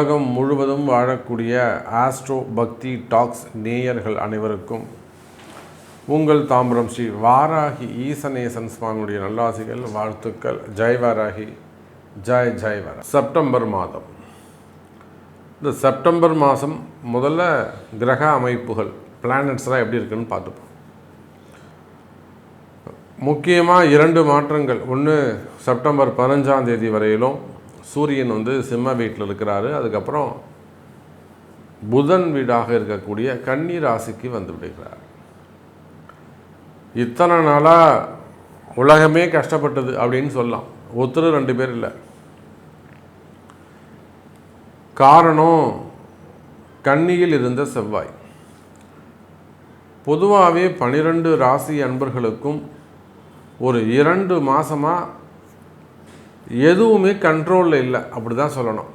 உலகம் முழுவதும் வாழக்கூடிய ஆஸ்ட்ரோ பக்தி டாக்ஸ் நேயர்கள் அனைவருக்கும் உங்கள் தாம்பரம் ஸ்ரீ வாராகி ஈசநேசன் சுவாமியுடைய நல்லாசிகள் வாழ்த்துக்கள். ஜெய் வாராகி. ஜெய் ஜாய் வர செப்டம்பர் மாதம். இந்த செப்டம்பர் மாதம் முதல்ல கிரக அமைப்புகள் பிளானட்ஸ்லாம் எப்படி இருக்குன்னு பார்த்துப்போம். முக்கியமாக இரண்டு மாற்றங்கள். ஒன்று செப்டம்பர் பதினஞ்சாம் தேதி வரையிலும் சூரியன் வந்து சிம்ம வீட்டில் இருக்கிறாரு. அதுக்கப்புறம் புதன் வீடாக இருக்கக்கூடிய கன்னி ராசிக்கு வந்து விடுகிறார். இத்தனை நாளாக உலகமே கஷ்டப்பட்டது அப்படின்னு சொல்லலாம். ஒருத்தர் ரெண்டு பேர் இல்லை. காரணம் கன்னியில் இருந்த செவ்வாய். பொதுவாகவே பனிரெண்டு ராசி அன்பர்களுக்கும் ஒரு இரண்டு மாதமாக எதுவுமே கண்ட்ரோலில் இல்லை. அப்படி தான் சொல்லணும்.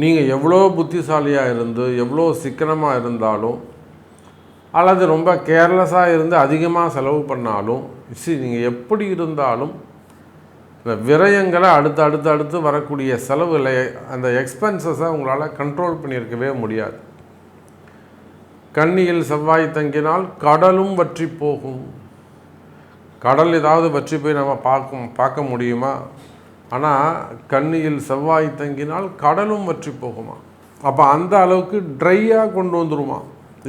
நீங்கள் எவ்வளோ புத்திசாலியாக இருந்து எவ்வளோ சிக்கனமாக இருந்தாலும் அல்லது ரொம்ப கேர்லெஸ்ஸாக இருந்து அதிகமாக செலவு பண்ணாலும் சி நீங்கள் எப்படி இருந்தாலும் இந்த விரயங்களை அடுத்து அடுத்து அடுத்து வரக்கூடிய செலவுகளை அந்த எக்ஸ்பென்சஸை உங்களால் கண்ட்ரோல் பண்ணியிருக்கவே முடியாது. கண்ணியில் செவ்வாய் தங்கினால் கடலும் வற்றி போகும். கடல் ஏதாவது வற்றி போய் நம்ம பார்க்கும் பார்க்க முடியுமா? ஆனால் கண்ணியில் செவ்வாய் தங்கினால் கடலும் வற்றி போகுமா? அப்போ அந்த அளவுக்கு ட்ரையாக கொண்டு வந்துருமா?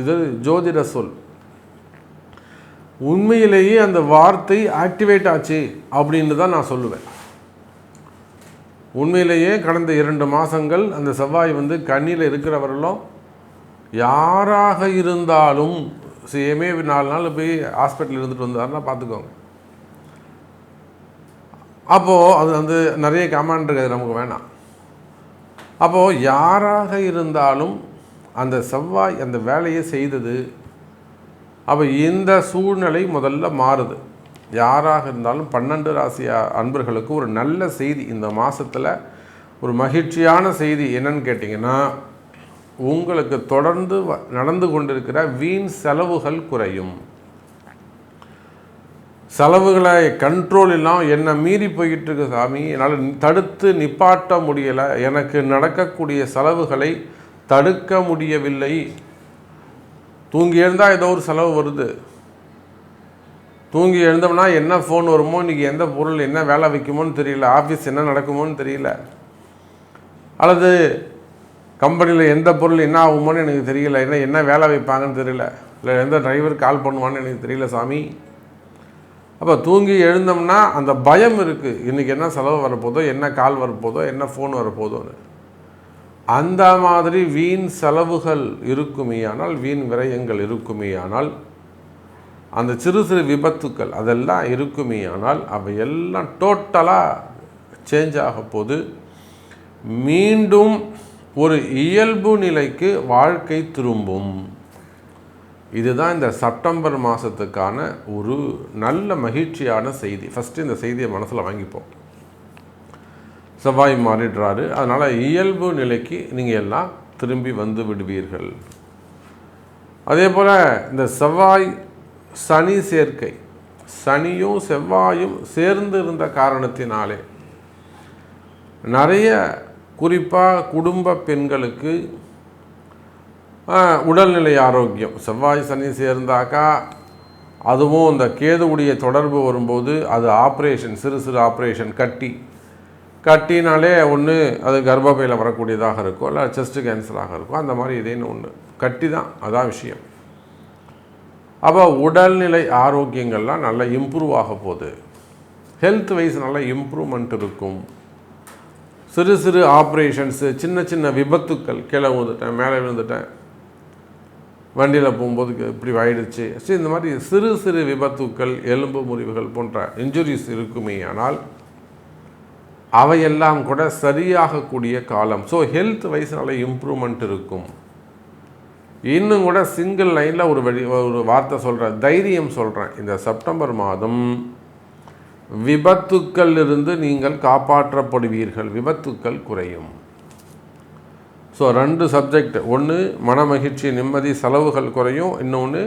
இது ஜோதிட சொல். உண்மையிலேயே அந்த வார்த்தை ஆக்டிவேட் ஆச்சு அப்படின்னு தான் நான் சொல்லுவேன். உண்மையிலேயே கடந்த இரண்டு மாதங்கள் அந்த செவ்வாய் வந்து கண்ணியில் இருக்கிறவர்களும் யாராக இருந்தாலும் சேமே நாலு நாள் போய் ஹாஸ்பிட்டல் இருந்துட்டு வந்தாருன்னா பார்த்துக்கோங்க. அப்போது அது வந்து நிறைய கமாண்ட் இருக்குது நமக்கு வேணாம். அப்போது யாராக இருந்தாலும் அந்த செவ்வாய் அந்த வேலையை செய்தது அப்போ இந்த சூழ்நிலை முதல்ல மாறுது. யாராக இருந்தாலும் பன்னெண்டு ராசி அன்பர்களுக்கு ஒரு நல்ல செய்தி. இந்த மாதத்தில் ஒரு மகிழ்ச்சியான செய்தி என்னன்னு கேட்டிங்கன்னா உங்களுக்கு தொடர்ந்து நடந்து கொண்டிருக்கிற வீண் செலவுகள் குறையும். செலவுகளை கண்ட்ரோல் இல்லாமல் என்னை மீறி போய்கிட்டு இருக்கு சாமி. என்னால் தடுத்து நிப்பாட்ட முடியலை. எனக்கு நடக்கக்கூடிய செலவுகளை தடுக்க முடியவில்லை. தூங்கி எழுந்தால் ஏதோ ஒரு செலவு வருது. தூங்கி எழுந்தோம்னா என்ன ஃபோன் வருமோ இன்றைக்கி எந்த பொருள் என்ன வேலை வைக்குமோன்னு தெரியல. ஆஃபீஸ் என்ன நடக்குமோன்னு தெரியல. அல்லது கம்பெனியில் எந்த பொருள் என்ன ஆகுமோன்னு எனக்கு தெரியல. என்ன என்ன வேலை வைப்பாங்கன்னு தெரியல. இல்லை எந்த டிரைவர் கால் பண்ணுவான்னு எனக்கு தெரியல சாமி. அப்போ தூங்கி எழுந்தோம்னா அந்த பயம் இருக்குது இன்றைக்கி என்ன செலவு வரப்போதோ என்ன கால் வரப்போதோ என்ன ஃபோன் வரப்போதோன்னு. அந்த மாதிரி வீண் செலவுகள் இருக்குமேயானால் வீண் விரயங்கள் இருக்குமேயானால் அந்த சிறு சிறு விபத்துக்கள் அதெல்லாம் இருக்குமேயானால் அவை எல்லாம் டோட்டலாக சேஞ்ச் ஆக போது மீண்டும் ஒரு இயல்பு நிலைக்கு வாழ்க்கை திரும்பும். இதுதான் இந்த செப்டம்பர் மாதத்துக்கான ஒரு நல்ல மகிழ்ச்சியான செய்தி. ஃபஸ்ட்டு இந்த செய்தியை மனசில் வாங்கிப்போம். செவ்வாய் மாறிடுறாரு. அதனால் இயல்பு நிலைக்கு நீங்கள் எல்லாம் திரும்பி வந்து விடுவீர்கள். அதே போல் இந்த செவ்வாய் சனி சேர்க்கை. சனியும் செவ்வாயும் சேர்ந்து இருந்த காரணத்தினாலே நிறைய குறிப்பாக குடும்ப பெண்களுக்கு உடல்நிலை ஆரோக்கியம். செவ்வாய் சனி சேர்ந்தாக்கா அதுவும் இந்த கேதுவுடைய தொடர்பு வரும்போது அது ஆப்ரேஷன் சிறு சிறு ஆப்ரேஷன் கட்டி. கட்டினாலே ஒன்று அது கர்ப்பப்பையில் வரக்கூடியதாக இருக்கும். இல்லை செஸ்ட்டு கேன்சராக இருக்கும். அந்த மாதிரி இதேன்னு ஒன்று கட்டி தான் அதான் விஷயம். அப்போ உடல்நிலை ஆரோக்கியங்கள்லாம் நல்லா இம்ப்ரூவ் ஆக போகுது. ஹெல்த் வைஸ் நல்லா இம்ப்ரூவ்மெண்ட் இருக்கும். சிறு சிறு ஆப்ரேஷன்ஸு சின்ன சின்ன விபத்துக்கள். கீழே விழுந்துட்டேன் மேலே விழுந்துட்டேன். வண்டியில் போகும்போது இப்படி ஆயிடுச்சு. சரி இந்த மாதிரி சிறு சிறு விபத்துக்கள் எலும்பு முறிவுகள் போன்ற இன்ஜுரிஸ் இருக்குமே ஆனால் அவையெல்லாம் கூட சரியாகக்கூடிய காலம். ஸோ ஹெல்த் வைஸ் நல்ல இம்ப்ரூவ்மெண்ட் இருக்கும். இன்னும் கூட சிங்கிள் லைனில் ஒரு வழி ஒரு வார்த்தை சொல்கிறேன் தைரியம் சொல்கிறேன் இந்த செப்டம்பர் மாதம் விபத்துக்கள் இருந்து நீங்கள் காப்பாற்றப்படுவீர்கள். விபத்துக்கள் குறையும். ஸோ ரெண்டு சப்ஜெக்ட் ஒன்று மனமகிழ்ச்சி நிம்மதி செலவுகள் குறையும். இன்னொன்று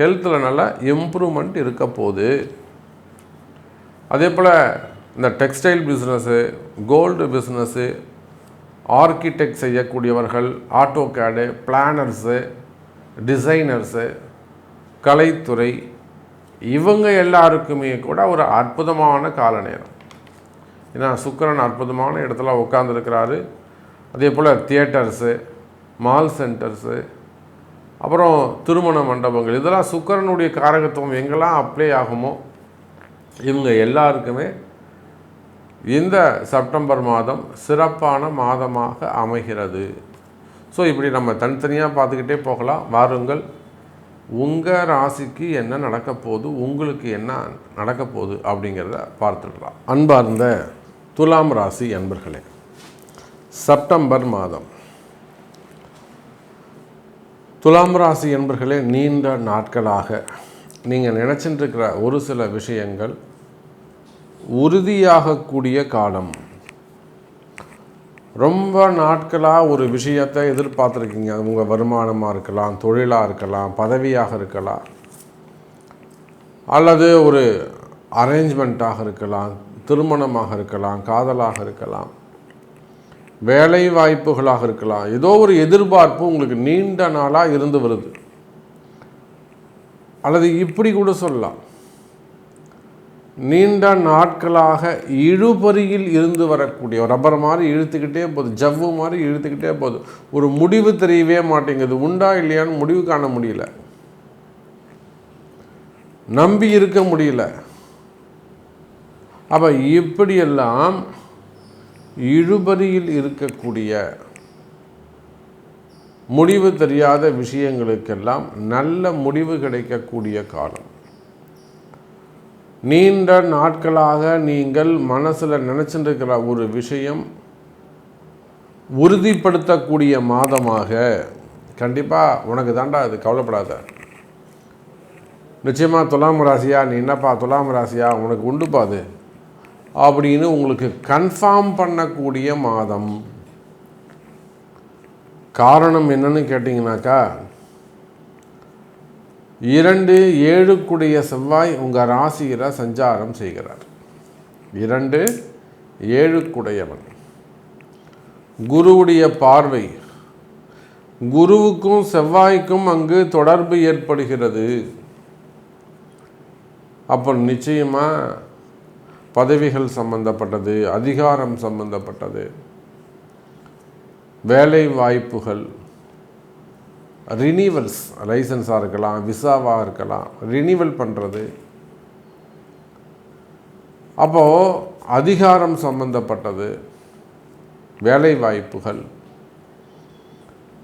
ஹெல்த்தில் நல்லா இம்ப்ரூவ்மெண்ட் இருக்க போகுது. அதே போல் இந்த textile business gold business architect செய்யக்கூடியவர்கள் ஆட்டோ கேடு பிளானர்ஸு டிசைனர்ஸு கலைத்துறை இவங்க எல்லாருக்குமே கூட ஒரு அற்புதமான கால நேரம் ஏன்னா சுக்கிரன் அற்புதமான இடத்துல உட்காந்துருக்கிறாரு அதே போல் தியேட்டர்ஸு மால் சென்டர்ஸு அப்புறம் திருமண மண்டபங்கள். இதெல்லாம் சுக்கரனுடைய காரகத்துவம் எங்கெல்லாம் அப்ளை ஆகுமோ இவங்க எல்லாருக்குமே இந்த செப்டம்பர் மாதம் சிறப்பான மாதமாக அமைகிறது. ஸோ இப்படி நம்ம தனித்தனியாக பார்த்துக்கிட்டே போகலாம். வாருங்கள். உங்கள் ராசிக்கு என்ன நடக்க போகுது உங்களுக்கு என்ன நடக்க போகுது அப்படிங்கிறத பார்த்துடலாம். அன்பார்ந்த துலாம் ராசி அன்பர்களே செப்டம்பர் மாதம். துலாம் ராசி என்பர்களே நீண்ட நாட்களாக நீங்கள் நினச்சிட்டுருக்கிற ஒரு சில விஷயங்கள் உறுதியாகக்கூடிய காலம். ரொம்ப நாட்களாக ஒரு விஷயத்தை எதிர்பார்த்துருக்கீங்க. உங்கள் வருமானமாக இருக்கலாம் தொழிலாக இருக்கலாம் பதவியாக இருக்கலாம் அல்லது ஒரு அரேஞ்ச்மெண்ட்டாக இருக்கலாம் திருமணமாக இருக்கலாம் காதலாக இருக்கலாம். வேலை வாய்ப்புகளாக இருக்கலாம். ஏதோ ஒரு எதிர்பார்ப்பு உங்களுக்கு நீண்ட நாளாக இருந்து வருது. அல்லது இப்படி கூட சொல்லலாம். நீண்ட நாட்களாக இழுபறியில் இருந்து வரக்கூடிய ரப்பர் மாதிரி இழுத்துக்கிட்டே போகுது ஜவ்வு மாதிரி இழுத்துக்கிட்டே போகுது. ஒரு முடிவு தெரியவே மாட்டேங்குது. உண்டா இல்லையான்னு முடிவு காண முடியல. நம்பி இருக்க முடியல. அப்போ இப்படியெல்லாம் இழுபறியில் இருக்கக்கூடிய முடிவு தெரியாத விஷயங்களுக்கெல்லாம் நல்ல முடிவு கிடைக்கக்கூடிய காலம். நீண்ட நாட்களாக நீங்கள் மனசில் நினச்சிட்டு இருக்கிற ஒரு விஷயம் உறுதிப்படுத்தக்கூடிய மாதமாக கண்டிப்பாக உனக்கு தாண்டா அது கவலைப்படாத. நிச்சயமாக துலாம் ராசியா நீ என்னப்பா துலாம் ராசியா உனக்கு உண்டுப்பா அது. அப்படின்னு உங்களுக்கு கன்ஃபார்ம் பண்ணக்கூடிய மாதம். காரணம் என்னன்னு கேட்டிங்கனாக்கா இரண்டு ஏழுக்குடைய செவ்வாய் உங்கள் ராசியில் சஞ்சாரம் செய்கிறார். இரண்டு ஏழுக்குடையவன். குருவுடைய பார்வை குருவுக்கும் செவ்வாய்க்கும் அங்கு தொடர்பு ஏற்படுகிறது. அப்போ நிச்சயமாக பதவிகள் சம்பந்தப்பட்டது அதிகாரம் சம்பந்தப்பட்டது வேலை வாய்ப்புகள் ரினிவல்ஸ் லைசன்ஸாக இருக்கலாம் விசாவாக இருக்கலாம் ரினிவல் பண்ணுறது அப்போது அதிகாரம் சம்பந்தப்பட்டது வேலை வாய்ப்புகள்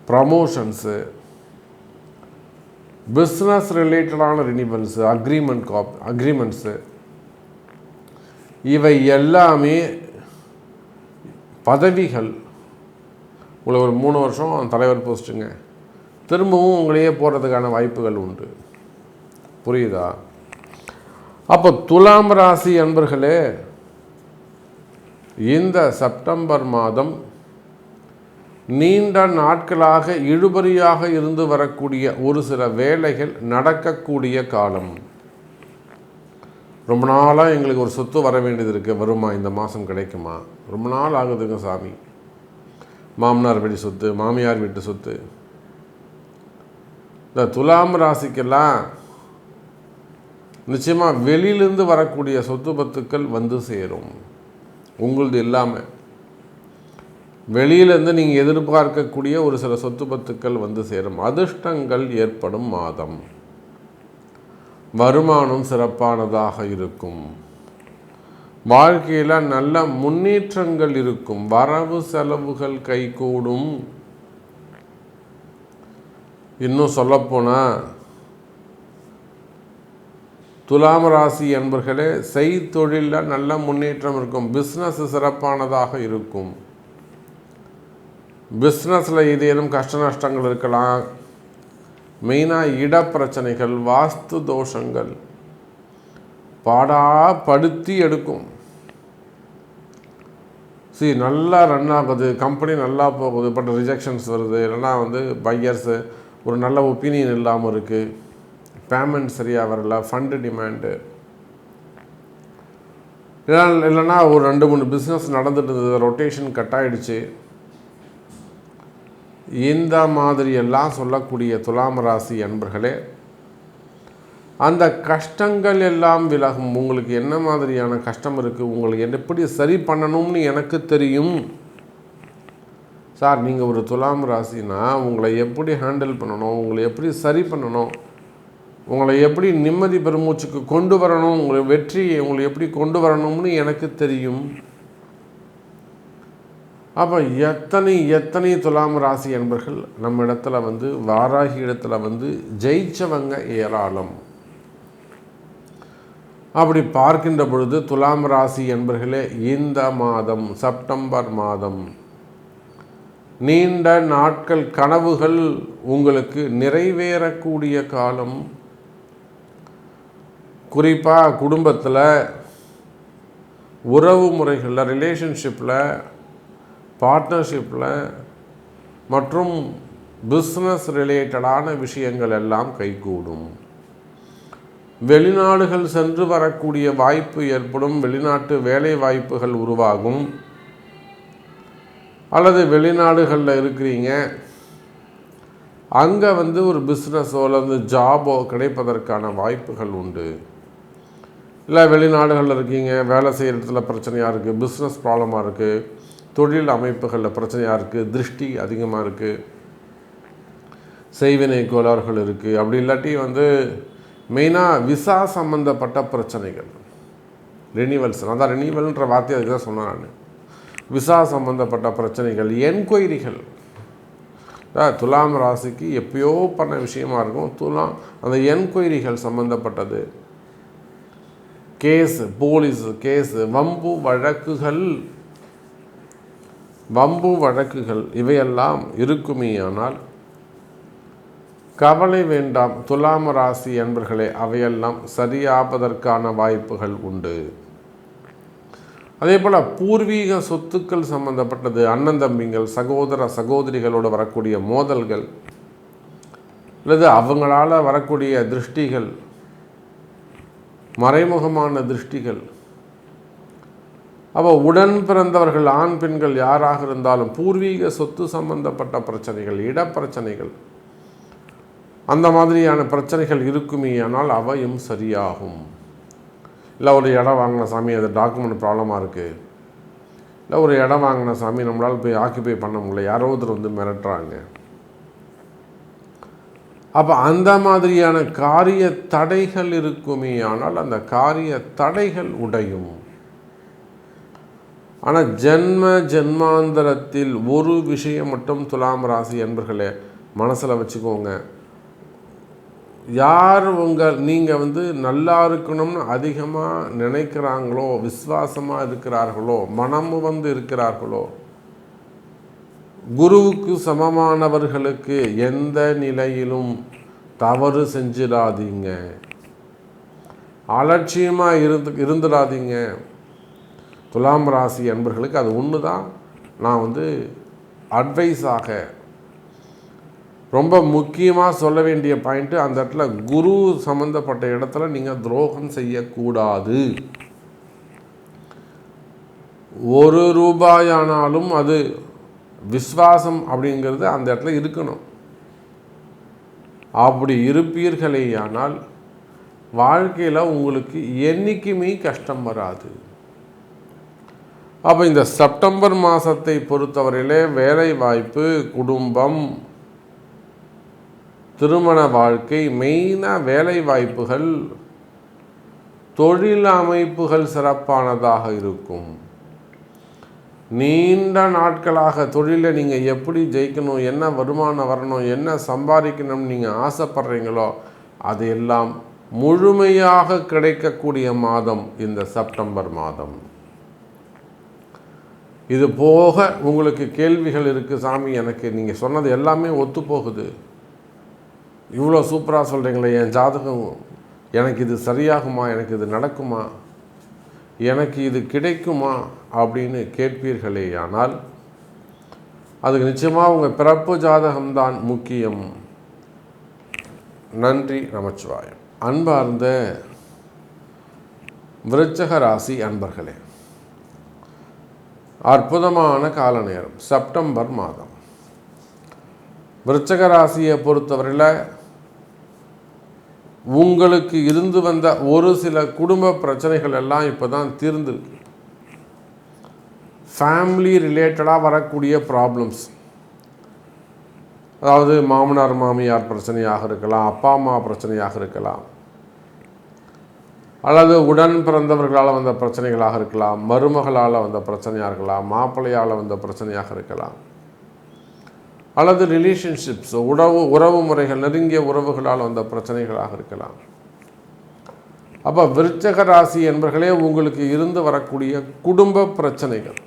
ப்ரமோஷன்ஸு பிஸ்னஸ் ரிலேட்டடான ரினிவல்ஸு அக்ரிமெண்ட் காப் அக்ரிமெண்ட்ஸு இவை எல்லாமே பதவிகள். உங்களை ஒரு மூணு வருஷம் தலைவர் போஸ்ட்டுங்க. திரும்பவும் உங்களையே போகிறதுக்கான வாய்ப்புகள் உண்டு. புரியுதா? அப்போ துலாம் ராசி அன்பர்களே இந்த செப்டம்பர் மாதம் நீண்ட நாட்களாக இழுபறியாக இருந்து வரக்கூடிய ஒரு சில வேலைகள் நடக்கக்கூடிய காலம். ரொம்ப நாளாக எங்களுக்கு ஒரு சொத்து வர வேண்டியது இருக்குது வருமா? இந்த மாதம் கிடைக்குமா? ரொம்ப நாள் ஆகுதுங்க சாமி. மாமனார் வீட்டு சொத்து மாமியார் வீட்டு சொத்து. இந்த துலாம் ராசிக்கெல்லாம் நிச்சயமாக வெளியிலேருந்து வரக்கூடிய சொத்து பத்துக்கள் வந்து சேரும். உங்களது இல்லாமல் வெளியிலேருந்து நீங்கள் எதிர்பார்க்கக்கூடிய ஒரு சில சொத்து பத்துக்கள் வந்து சேரும். அதிர்ஷ்டங்கள் ஏற்படும் மாதம். வருமானம் சிறப்பானதாக இருக்கும். வாழ்க்கையில் நல்ல முன்னேற்றங்கள் இருக்கும். வரவு செலவுகள் கைகூடும். இன்னும் சொல்லப்போனால் துலாம் ராசி என்பர்களே செய்தொழிலில் நல்ல முன்னேற்றம் இருக்கும். பிஸ்னஸ் சிறப்பானதாக இருக்கும். பிஸ்னஸில் ஏதேனும் கஷ்ட நஷ்டங்கள் இருக்கலாம். மெயினாக இடப்பிரச்சனைகள் வாஸ்து தோஷங்கள். பாடாப்படுத்தி எடுக்கும். சரி நல்லா ரன் ஆகுது கம்பெனி நல்லா போகுது பட் ரிஜெக்ஷன்ஸ் வருது. இல்லைன்னா வந்து பையர்ஸு ஒரு நல்ல ஒப்பீனியன் இல்லாமல் இருக்குது பேமெண்ட் சரியாக வரல ஃபண்டு டிமாண்டு இல்லைன்னா இல்லைன்னா ஒரு ரெண்டு மூணு பிஸ்னஸ் நடந்துட்டு இருந்தது ரொட்டேஷன் கட் ஆகிடுச்சு இந்த மாதிரியெல்லாம் சொல்லக்கூடிய துலாம் ராசி அன்பர்களே அந்த கஷ்டங்கள் எல்லாம் விலகும். உங்களுக்கு என்ன மாதிரியான கஷ்டம் இருக்குது உங்களுக்கு எப்படி சரி பண்ணணும்னு எனக்கு தெரியும். சார் நீங்கள் ஒரு துலாம் ராசினா உங்களை எப்படி ஹேண்டில் பண்ணணும்? உங்களை எப்படி சரி பண்ணணும்? உங்களை எப்படி நிம்மதி பெருமூச்சுக்கு கொண்டு வரணும்? உங்களை வெற்றியை உங்களை எப்படி கொண்டு வரணும்னு எனக்கு தெரியும். அப்போ எத்தனை எத்தனை துலாம் ராசி என்பர்கள் நம்ம இடத்துல வந்து வாராகி இடத்துல வந்து ஜெயிச்சவங்க ஏராளம். அப்படி பார்க்கின்ற பொழுது துலாம் ராசி என்பர்களே இந்த மாதம் செப்டம்பர் மாதம் நீண்ட நாட்கள் கனவுகள் உங்களுக்கு நிறைவேறக்கூடிய காலம். குறிப்பாக குடும்பத்தில் உறவு முறைகளில் ரிலேஷன்ஷிப்பில் பார்ட்னர்ஷிப்பில் மற்றும் பிஸ்னஸ் ரிலேட்டடான விஷயங்கள் எல்லாம் கைகூடும். வெளிநாடுகள் சென்று வரக்கூடிய வாய்ப்பு ஏற்படும் வெளிநாட்டு வேலை வாய்ப்புகள் உருவாகும். அல்லது வெளிநாடுகளில் இருக்கிறீங்க அங்கே வந்து ஒரு பிஸ்னஸோ அல்லது ஜாபோ கிடைப்பதற்கான வாய்ப்புகள் உண்டு. இல்லை வெளிநாடுகளில் இருக்கீங்க வேலை செய்கிற இடத்துல பிரச்சனையாக இருக்குது பிஸ்னஸ் ப்ராப்ளமாக இருக்குது தொழில் அமைப்புகளில் பிரச்சனையாக இருக்குது திருஷ்டி அதிகமாக இருக்குது செய்வினை கோளாறுகள் இருக்குது அப்படி இல்லாட்டி வந்து மெயினாக விசா சம்மந்தப்பட்ட பிரச்சனைகள். ரெனிவல்ஸ் நான் தான் ரெனிவல்ன்ற வார்த்தையை அதுக்கு தான் சொன்னேன் நான். விசா சம்மந்தப்பட்ட பிரச்சனைகள் என்கொயரிகள் துலாம் ராசிக்கு எப்பயோ பண்ண விஷயமா இருக்கும். துலாம் அந்த என்கொயரிகள் சம்மந்தப்பட்டது கேஸ் போலீஸ் கேஸ் வம்பு வழக்குகள் வம்பு வழக்குகள் இவையெல்லாம் இருக்குமேயானால் கவலை வேண்டாம் துலாம ராசி என்பர்களே அவையெல்லாம் சரியாவதற்கான வாய்ப்புகள் உண்டு. அதே போல் பூர்வீக சொத்துக்கள் சம்பந்தப்பட்டது அண்ணன் தம்பிங்கள் சகோதர சகோதரிகளோடு வரக்கூடிய மோதல்கள் அல்லது அவங்களால் வரக்கூடிய திருஷ்டிகள் மறைமுகமான திருஷ்டிகள் அப்போ உடன் பிறந்தவர்கள் ஆண் பெண்கள் யாராக இருந்தாலும் பூர்வீக சொத்து சம்பந்தப்பட்ட பிரச்சனைகள் இடப்பிரச்சனைகள். அந்த மாதிரியான பிரச்சனைகள் இருக்குமே ஆனால் அவையும் சரியாகும். இல்லை ஒரு இடம் வாங்கின சாமி அது டாக்குமெண்ட் ப்ராப்ளமாக இருக்குது இல்லை ஒரு இடம் வாங்கின சாமி நம்மளால் போய் ஆக்கிபை பண்ண முடியல. யாரோ ஒருத்தர் வந்து மிரட்டுறாங்க. அப்போ அந்த மாதிரியான காரிய தடைகள் இருக்குமே ஆனால் அந்த காரிய தடைகள் உடையும். ஆனால் ஜென்ம ஜென்மாந்தரத்தில் ஒரு விஷயம் மட்டும் துலாம் ராசி என்பர்களே மனசில் வச்சுக்கோங்க. யார் உங்கள் நீங்கள் வந்து நல்லா இருக்கணும்னு அதிகமாக நினைக்கிறாங்களோ விசுவாசமாக இருக்கிறார்களோ மனம் வந்து இருக்கிறார்களோ குருவுக்கு சமமானவர்களுக்கு எந்த நிலையிலும் தவறு செஞ்சிடாதீங்க. அலட்சியமாக இருந்து இருந்துடாதீங்க. துலாம் ராசி அன்பர்களுக்கு அது ஒன்று தான் நான் வந்து அட்வைஸாக ரொம்ப முக்கியமாக சொல்ல வேண்டிய பாயிண்ட்டு அந்த இடத்துல குரு சம்மந்தப்பட்ட இடத்துல நீங்கள் துரோகம் செய்யக்கூடாது. ஒரு ரூபாயானாலும் அது விஸ்வாசம் அப்படிங்கிறது அந்த இடத்துல இருக்கணும். அப்படி இருப்பீர்களேயானால் வாழ்க்கையில் உங்களுக்கு என்றைக்குமே கஷ்டம் வராது. அப்போ இந்த செப்டம்பர் மாதத்தை பொறுத்தவரையிலே வேலை வாய்ப்பு குடும்பம் திருமண வாழ்க்கை மெயினாக வேலை வாய்ப்புகள் தொழில் அமைப்புகள் சிறப்பானதாக இருக்கும். நீண்ட நாட்களாக தொழிலை நீங்கள் எப்படி ஜெயிக்கணும் என்ன வருமானம் வரணும் என்ன சம்பாதிக்கணும்னு நீங்கள் ஆசைப்படுறீங்களோ அது எல்லாம் முழுமையாக கிடைக்கக்கூடிய மாதம் இந்த செப்டம்பர் மாதம். இது போக உங்களுக்கு கேள்விகள் இருக்குது சாமி எனக்கு நீங்கள் சொன்னது எல்லாமே ஒத்து போகுது. இவ்வளோ சூப்பராக சொல்கிறீங்களே என் ஜாதகம் எனக்கு இது சரியாகுமா எனக்கு இது நடக்குமா எனக்கு இது கிடைக்குமா அப்படின்னு கேட்பீர்களே ஆனால் அதுக்கு நிச்சயமாக உங்கள் பிறப்பு ஜாதகம்தான் முக்கியம். நன்றி நமச்சிவாயம். அன்பார்ந்த விருச்சக ராசி அன்பர்களே அற்புதமான கால நேரம் செப்டம்பர் மாதம். விருச்சக ராசியை பொறுத்தவரையில் உங்களுக்கு இருந்து வந்த ஒரு சில குடும்ப பிரச்சனைகள் எல்லாம் இப்போ தான் தீர்ந்துருக்கு ஃபேமிலி ரிலேட்டடாக வரக்கூடிய ப்ராப்ளம்ஸ் அதாவது மாமனார் மாமியார் பிரச்சனையாக இருக்கலாம் அப்பா அம்மா பிரச்சனையாக இருக்கலாம். அல்லது உடன் பிறந்தவர்களால் வந்த பிரச்சனைகளாக இருக்கலாம் மருமகளால் வந்த பிரச்சனையாக இருக்கலாம் மாப்பிள்ளையால் வந்த பிரச்சனையாக இருக்கலாம். அல்லது ரிலேஷன்ஷிப்ஸ் உறவு உறவு முறைகள் நெருங்கிய உறவுகளால் வந்த பிரச்சனைகளாக இருக்கலாம். அப்போ விருச்சக ராசி என்பர்களே உங்களுக்கு இருந்து வரக்கூடிய குடும்ப பிரச்சனைகள்.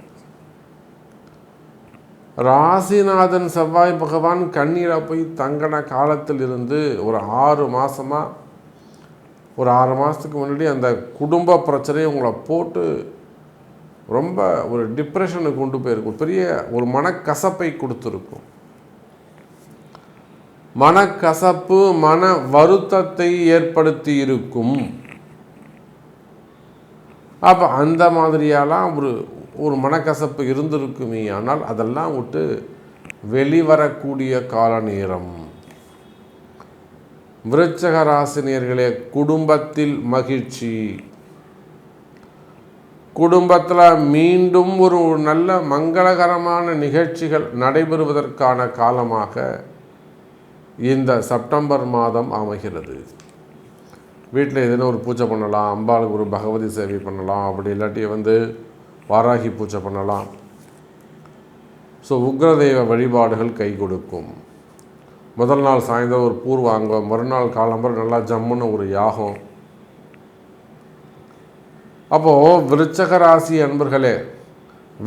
ராசிநாதன் செவ்வாய் பகவான் கண்ணீரை போய் தங்கின காலத்தில் இருந்து ஒரு ஆறு மாதமாக ஒரு ஆறு மாதத்துக்கு முன்னாடி அந்த குடும்ப பிரச்சனையை உங்களை போட்டு ரொம்ப ஒரு டிப்ரெஷனுக்கு கொண்டு போயிருக்கும். பெரிய ஒரு மனக்கசப்பை கொடுத்துருக்கும். மனக்கசப்பு மன வருத்தத்தை ஏற்படுத்தி இருக்கும். அப்போ அந்த மாதிரியெல்லாம் ஒரு ஒரு மனக்கசப்பு இருந்திருக்குமே. ஆனால் அதெல்லாம் விட்டு வெளிவரக்கூடிய கால நேரம் விருச்சக ராசினியர்களே குடும்பத்தில் மகிழ்ச்சி. குடும்பத்தில் மீண்டும் ஒரு நல்ல மங்களகரமான நிகழ்ச்சிகள் நடைபெறுவதற்கான காலமாக இந்த செப்டம்பர் மாதம் அமைகிறது. வீட்டில் எதுனா ஒரு பூஜை பண்ணலாம் அம்பாளுக்கு ஒரு பகவதி சேவை பண்ணலாம் அப்படி இல்லாட்டி வந்து வாராகி பூஜை பண்ணலாம். ஸோ உக்ரதெய்வ வழிபாடுகள் கை கொடுக்கும். முதல் நாள் சாயந்தரம் ஒரு பூர்வாங்க மறுநாள் காலம்பரம் நல்லா ஜம்முன்னு ஒரு யாகம். அப்போது விருச்சக ராசி அன்பர்களே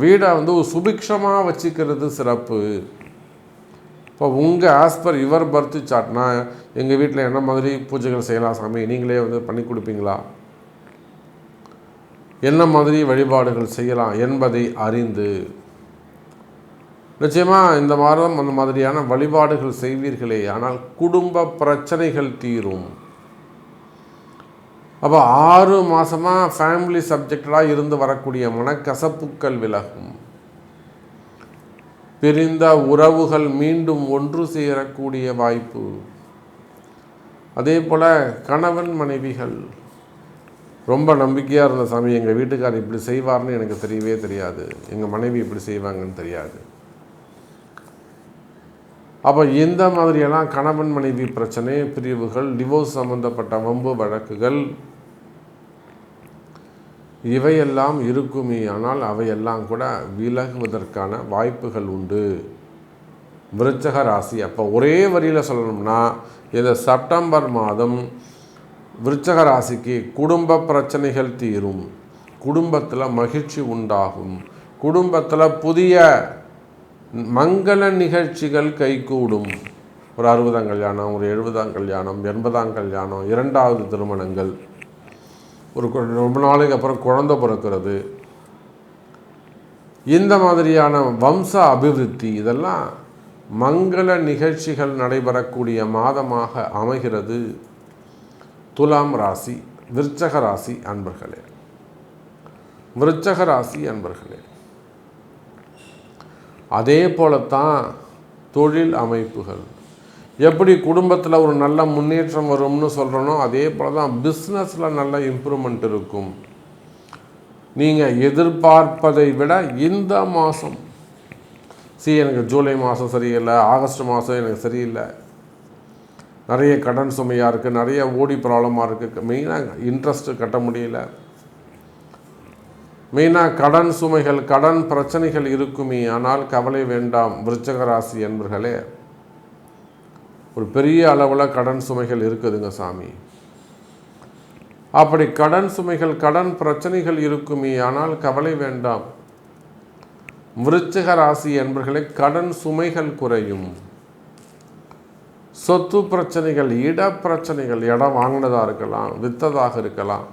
வீடை வந்து சுபிக்ஷமாக வச்சுக்கிறது சிறப்பு. இப்போ உங்கள் ஆஸ் பர் யுவர் பர்த் சாட்னா எங்கள் வீட்டில் என்ன மாதிரி பூஜைகள் செய்யலாம் சாமி? நீங்களே வந்து பண்ணி கொடுப்பீங்களா? என்ன மாதிரி வழிபாடுகள் செய்யலாம் என்பதை அறிந்து நிச்சயமாக இந்த மாதம் அந்த மாதிரியான வழிபாடுகள் செய்வீர்களே ஆனால் குடும்ப பிரச்சனைகள் தீரும். அப்போ ஆறு மாதமாக ஃபேமிலி சப்ஜெக்டாக இருந்து வரக்கூடிய மனக்கசப்புக்கள் விலகும். பிரிந்த உறவுகள் மீண்டும் ஒன்று சேரக்கூடிய வாய்ப்பு. அதே போல் கணவன் மனைவிகள். ரொம்ப நம்பிக்கையாக இருந்த சாமி எங்கள் வீட்டுக்கார் இப்படி செய்வார்னு எனக்கு தெரியவே தெரியாது. எங்கள் மனைவி இப்படி செய்வாங்கன்னு தெரியாது. அப்போ இந்த மாதிரியெல்லாம் கணவன் மனைவி பிரச்சனை பிரிவுகள் டிவோர்ஸ் சம்பந்தப்பட்ட வம்பு வழக்குகள் இவையெல்லாம் இருக்குமே. ஆனால் அவையெல்லாம் கூட விலகுவதற்கான வாய்ப்புகள் உண்டு. விருச்சக ராசி அப்போ ஒரே வரியில் சொல்லணும்னா இந்த செப்டம்பர் மாதம் விருச்சக ராசிக்கு குடும்ப பிரச்சனைகள் தீரும். குடும்பத்தில் மகிழ்ச்சி உண்டாகும். குடும்பத்தில் புதிய மங்கள நிகழ்ச்சிகள் கைகூடும். ஒரு அறுபதாம் கல்யாணம் ஒரு எழுபதாம் கல்யாணம் எண்பதாம் கல்யாணம் இரண்டாவது திருமணங்கள். ஒரு ரொம்ப நாளைக்கு அப்புறம் குழந்த பிறக்கிறது. இந்த மாதிரியான வம்ச அபிவிருத்தி இதெல்லாம் மங்கள நிகழ்ச்சிகள் நடைபெறக்கூடிய மாதமாக அமைகிறது. துலாம் ராசி விருச்சக ராசி அன்பர்களே. விருச்சக ராசி அன்பர்களே. அதே போலத்தான் தொழில் அமைப்புகள். எப்படி குடும்பத்தில் ஒரு நல்ல முன்னேற்றம் வரும்னு சொல்கிறனோ அதே போல் தான் பிஸ்னஸில் நல்ல இம்ப்ரூவ்மெண்ட் இருக்கும். நீங்கள் எதிர்பார்ப்பதை விட இந்த மாதம் சி எனக்கு ஜூலை மாதம் சரியில்லை ஆகஸ்ட் மாதம் எனக்கு சரியில்லை. நிறைய கடன் சுமையாக இருக்குது நிறைய ஓடி ப்ராப்ளமாக இருக்குது மெயினாக இன்ட்ரெஸ்ட்டு கட்ட முடியல. மெயினாக கடன் சுமைகள் கடன் பிரச்சனைகள் இருக்குமே ஆனால் கவலை வேண்டாம் விருச்சக ராசி என்பர்களே. ஒரு பெரிய அளவில் கடன் சுமைகள் இருக்குதுங்க சாமி. அப்படி கடன் சுமைகள் கடன் பிரச்சனைகள் இருக்குமே ஆனால் கவலை வேண்டாம். விருச்சக ராசி என்பர்களே கடன் சுமைகள் குறையும். சொத்து பிரச்சனைகள் இட பிரச்சனைகள் இடம் வாங்கினதாக இருக்கலாம் விற்றதாக இருக்கலாம்.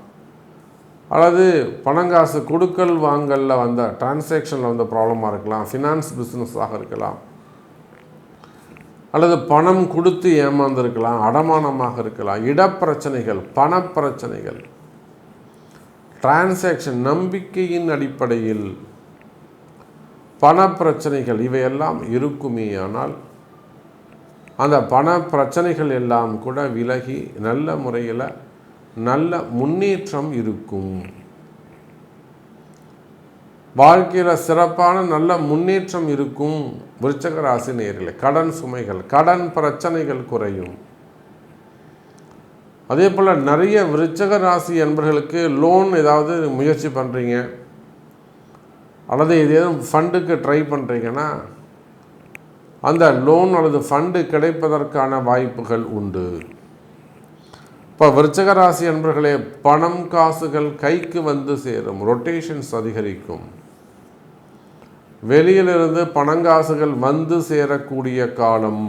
அல்லது பணங்காசு கொடுக்கல் வாங்கலில் வந்த டிரான்சாக்ஷனில் வந்த ப்ராப்ளமாக இருக்கலாம் ஃபினான்ஸ் பிஸ்னஸாக இருக்கலாம். அல்லது பணம் கொடுத்து ஏமாந்துருக்கலாம் அடமானமாக இருக்கலாம் இடப்பிரச்சனைகள் பணப்பிரச்சனைகள். டிரான்சாக்ஷன் நம்பிக்கையின் அடிப்படையில் பணப்பிரச்சனைகள் இவையெல்லாம் இருக்குமே ஆனால் அந்த பண பிரச்சனைகள் எல்லாம் கூட விலகி நல்ல முறையில் நல்ல முன்னேற்றம் இருக்கும். வாழ்க்கையில் சிறப்பான நல்ல முன்னேற்றம் இருக்கும். விருச்சக ராசி நேர்களை கடன் சுமைகள் கடன் பிரச்சனைகள் குறையும். அதே போல் நிறைய விருச்சக ராசி என்பர்களுக்கு லோன் ஏதாவது முயற்சி பண்ணுறீங்க அல்லது ஏதேனும் ஃபண்டுக்கு ட்ரை பண்ணுறீங்கன்னா அந்த லோன் அல்லது ஃபண்டு கிடைப்பதற்கான வாய்ப்புகள் உண்டு. இப்போ விருச்சக ராசி அன்பர்களே பணம் காசுகள் கைக்கு வந்து சேரும் ரொட்டேஷன்ஸ் அதிகரிக்கும். வெளியிலிருந்து பணங்காசுகள் வந்து சேரக்கூடிய காலம்.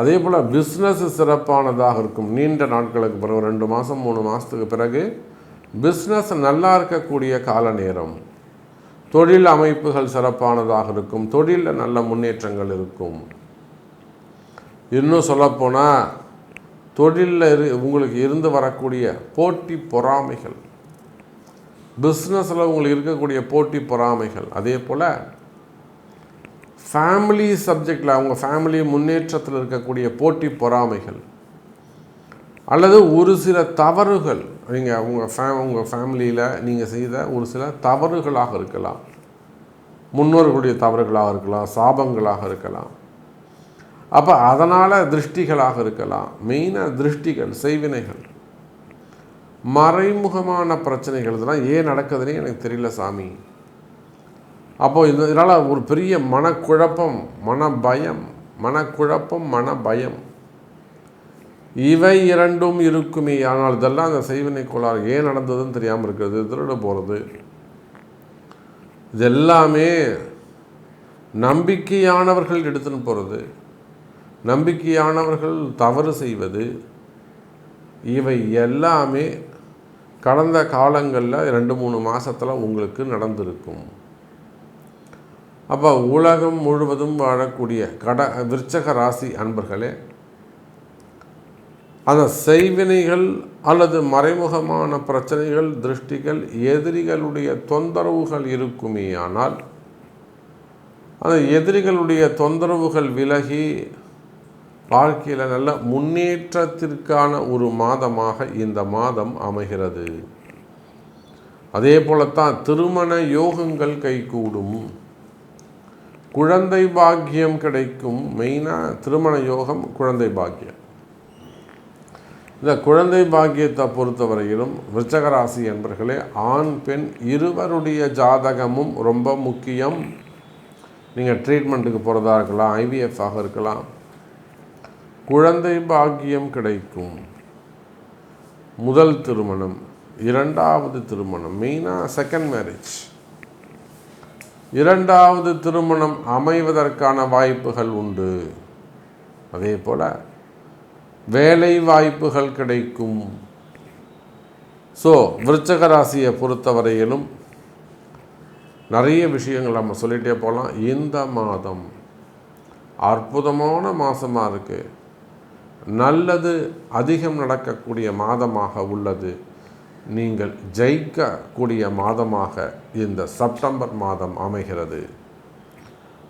அதே போல் பிஸ்னஸ் சிறப்பானதாக இருக்கும். நீண்ட நாட்களுக்கு பிறகு ரெண்டு மாதம் மூணு மாதத்துக்கு பிறகு பிஸ்னஸ் நல்லா இருக்கக்கூடிய கால நேரம். தொழில் அமைப்புகள் சிறப்பானதாக இருக்கும். தொழிலில் நல்ல முன்னேற்றங்கள் இருக்கும். இன்னும் சொல்லப்போனால் தொழிலில் இரு உங்களுக்கு இருந்து வரக்கூடிய போட்டி பொறாமைகள். பிஸ்னஸில் உங்களுக்கு இருக்கக்கூடிய போட்டி பொறாமைகள். அதே போல் ஃபேமிலி சப்ஜெக்டில் அவங்க ஃபேமிலி முன்னேற்றத்தில் இருக்கக்கூடிய போட்டி பொறாமைகள். அல்லது ஒரு சில தவறுகள் நீங்கள் உங்கள் ஃபே உங்கள் ஃபேமிலியில் நீங்கள் செய்த ஒரு சில தவறுகளாக இருக்கலாம். முன்னோர்களுடைய தவறுகளாக இருக்கலாம் சாபங்களாக இருக்கலாம். அப்போ அதனால் திருஷ்டிகளாக இருக்கலாம். மெயினாக திருஷ்டிகள் செய்வினைகள். மறைமுகமான பிரச்சனைகள் இதெல்லாம் ஏன் நடக்குதுன்னே எனக்கு தெரியல சாமி. அப்போது இந்த இதனால் ஒரு பெரிய மனக்குழப்பம் மன பயம் மனக்குழப்பம் மன பயம் இவை இரண்டும் இருக்குமே. ஆனால் இதெல்லாம் அந்த செய்வினை கோளாறு ஏன் நடந்ததுன்னு தெரியாமல் இருக்கிறது திருட போகிறது இது எல்லாமே நம்பிக்கையானவர்கள் எடுத்துன்னு போகிறது நம்பிக்கையானவர்கள் தவறு செய்வது இவை எல்லாமே கடந்த காலங்களில் ரெண்டு மூணு மாதத்தில் உங்களுக்கு நடந்திருக்கும். அப்போ உலகம் முழுவதும் வாழக்கூடிய கட விருச்சக ராசி அன்பர்களே அந்த செய்வினைகள் அல்லது மறைமுகமான பிரச்சனைகள் திருஷ்டிகள் எதிரிகளுடைய தொந்தரவுகள் இருக்குமே ஆனால் அந்த எதிரிகளுடைய தொந்தரவுகள் விலகி வாழ்க்கையில் நல்ல முன்னேற்றத்திற்கான ஒரு மாதமாக இந்த மாதம் அமைகிறது. அதே போலத்தான் திருமண யோகங்கள் கைகூடும். குழந்தை பாக்கியம் கிடைக்கும். மெயினாக திருமண யோகம் குழந்தை பாக்கியம். இந்த குழந்தை பாக்கியத்தை பொறுத்தவரையிலும் விருச்சகராசி என்பர்களே ஆண் பெண் இருவருடைய ஜாதகமும் ரொம்ப முக்கியம். நீங்கள் ட்ரீட்மெண்ட்டுக்கு போகிறதா இருக்கலாம் ஐவிஎஃப் ஆக இருக்கலாம் குழந்தை பாக்கியம் கிடைக்கும். முதல் திருமணம் இரண்டாவது திருமணம் மெயினாக செகண்ட் மேரேஜ் இரண்டாவது திருமணம் அமைவதற்கான வாய்ப்புகள் உண்டு. அதே போல் வேலை வாய்ப்புகள் கிடைக்கும். ஸோ விருச்சக ராசியை பொறுத்தவரையிலும் நிறைய விஷயங்கள் நம்ம சொல்லிகிட்டே போகலாம் இந்த மாதம் அற்புதமான மாதமாக இருக்குது நல்லது அதிகம் நடக்கக்கூடிய மாதமாக உள்ளது. நீங்கள் ஜெயிக்கக்கூடிய மாதமாக இந்த செப்டம்பர் மாதம் அமைகிறது.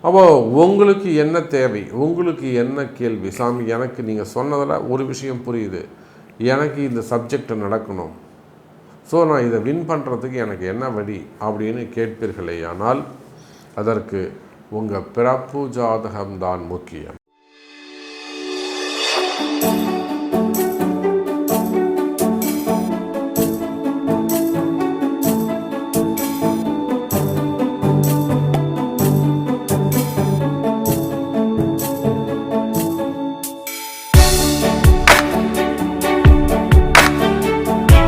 அப்போ உங்களுக்கு என்ன தேவை? உங்களுக்கு என்ன கேள்வி? சாமி எனக்கு நீங்கள் சொன்னதில் ஒரு விஷயம் புரியுது. எனக்கு இந்த சப்ஜெக்ட் நடக்கணும். ஸோ நான் இதை வின் பண்ணுறதுக்கு எனக்கு என்ன வழி அப்படின்னு கேட்பீர்களே ஆனால் அதற்கு உங்கள் பிறப்பு ஜாதகம்தான் முக்கியம்.